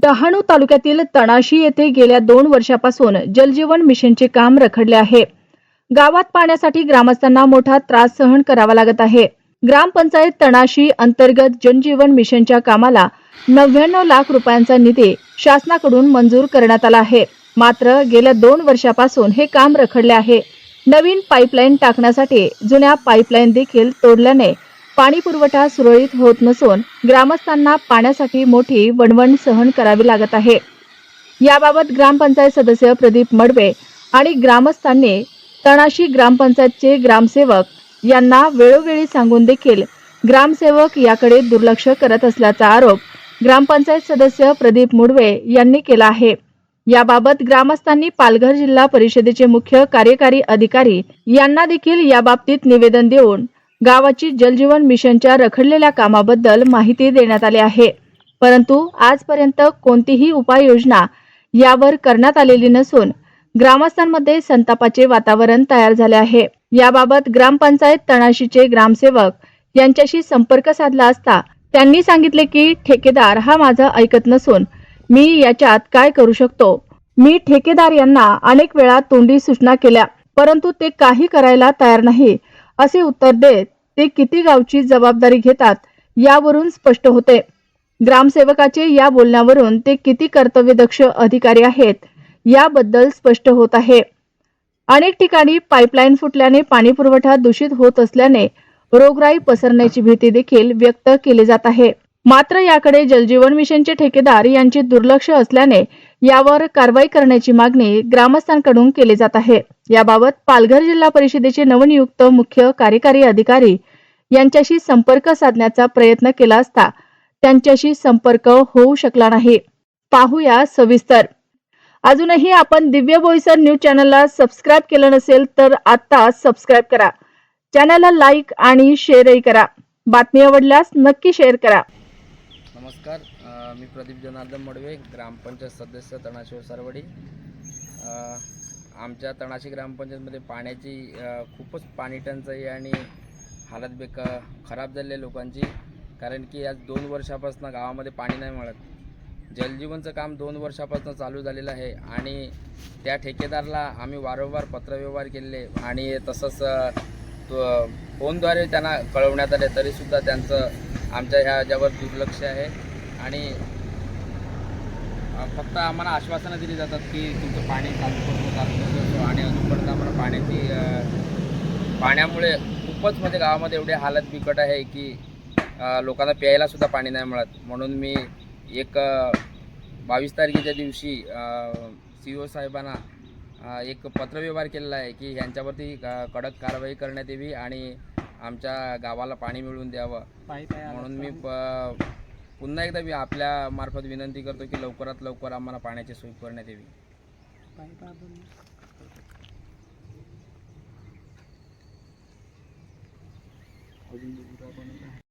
डहाणू तालुक्यातील तणाशी येथे गेल्या दोन वर्षापासून जलजीवन मिशनचे काम रखडले आहे. गावात पाण्यासाठी ग्रामस्थांना मोठा त्रास सहन करावा लागत आहे. ग्रामपंचायत तणाशी अंतर्गत जनजीवन मिशनच्या कामाला नव्याण्णव लाख रुपयांचा निधी शासनाकडून मंजूर करण्यात आला आहे. मात्र गेल्या दोन वर्षापासून हे काम रखडले आहे. नवीन पाईपलाईन टाकण्यासाठी जुन्या पाईपलाईन देखील तोडल्याने पाणी पुरवठा सुरळीत होत नसून ग्रामस्थांना पाण्यासाठी मोठी वणवण सहन करावी लागत आहे. याबाबत ग्रामपंचायत सदस्य प्रदीप मडवे आणि ग्रामस्थांनी तणाशी ग्रामपंचायतचे ग्रामसेवक यांना वेळोवेळी सांगून देखील ग्रामसेवक याकडे दुर्लक्ष करत असल्याचा आरोप ग्रामपंचायत सदस्य प्रदीप मुडवे यांनी केला आहे. याबाबत ग्रामस्थांनी पालघर जिल्हा परिषदेचे मुख्य कार्यकारी अधिकारी यांना देखील याबाबतीत निवेदन देऊन गावाची जलजीवन मिशनच्या रखडलेल्या कामाबद्दल माहिती देण्यात आली आहे. परंतु आजपर्यंत कोणतीही उपाययोजना यावर करण्यात आलेली नसून ग्रामस्थांमध्ये संतापाचे वातावरण तयार झाले आहे. याबाबत ग्रामपंचायत तणाशीचे ग्रामसेवक यांच्याशी संपर्क साधला असता त्यांनी सांगितले की ठेकेदार हा माझं ऐकत नसून मी याच्यात काय करू शकतो? मी ठेकेदार यांना अनेक वेळा तोंडी सूचना केल्या परंतु ते काही करायला तयार नाही. असे उत्तर देत ते किती गावची जबाबदारी घेतात यावरून स्पष्ट होते. ग्रामसेवकाचे या बोलण्यावरून ते किती कर्तव्यदक्ष अधिकारी आहेत याबद्दल स्पष्ट होत आहे. अनेक ठिकाणी पाईपलाईन फुटल्याने पाणीपुरवठा दूषित होत असल्याने रोगराई पसरण्याची भीती देखील व्यक्त केली जात आहे. मात्र याकडे जलजीवन मिशनचे ठेकेदार यांचे दुर्लक्ष असल्याने यावर कारवाई करण्याची मागणी ग्रामस्थांकडून केली जात आहे. याबाबत पालघर जिल्हा परिषदेचे नवनियुक्त मुख्य कार्यकारी अधिकारी यांच्याशी संपर्क साधण्याचा प्रयत्न केला असता त्यांच्याशी संपर्क होऊ शकला नाही. पाहूया सविस्तर. अजूनही आपण दिव्य बोईसर न्यूज चॅनलला सबस्क्राईब केलं नसेल तर आता सबस्क्राईब करा. चॅनलला लाईक आणि शेअरही करा. बातमी आवडल्यास नक्की शेअर करा. नमस्कार मी प्रदीप जनार्दन मडवे ग्रामपंचायत सदस्य तणाशिव सरवडी आमच्या तणाशी ग्रामपंचायतमध्ये पाण्याची खूपच पाणी टंचाई आणि हालत बेक खराब झाली आहे लोकांची. कारण की आज दोन वर्षापासून गावामध्ये पाणी नाही मिळत. जलजीवनचं काम दोन वर्षापासून चालू झालेलं आहे आणि त्या ठेकेदारला आम्ही वारंवार पत्रव्यवहार केले आणि तसंच तो फोनद्वारे त्यांना कळवण्यात आले तरीसुद्धा त्यांचं आमच्या ह्या याच्यावर दुर्लक्ष आहे. आणि फक्त आम्हाला आश्वासनं दिली जातात की तुमचं पाणी चालू करतो चालू करतो आणि अजूनपर्यंत आम्हाला पाण्याची पाण्यामुळे खूपच म्हणजे गावामध्ये एवढी हालत बिकट आहे की लोकांना प्यायला सुद्धा पाणी नाही मिळत. म्हणून मी एक बावीस तारखेच्या दिवशी सी ओ साहेबांना एक पत्रव्यवहार केलेला आहे की ह्यांच्यावरती कडक कारवाई करण्यात यावी. आणि आमच्या गावाला पाणी मिळवून द्यावं. म्हणून मी पुन्हा एकदा मी आपल्या मार्फत विनंती करतो की लवकरात लवकर आम्हाला पाण्याची सोय करण्यात यावी.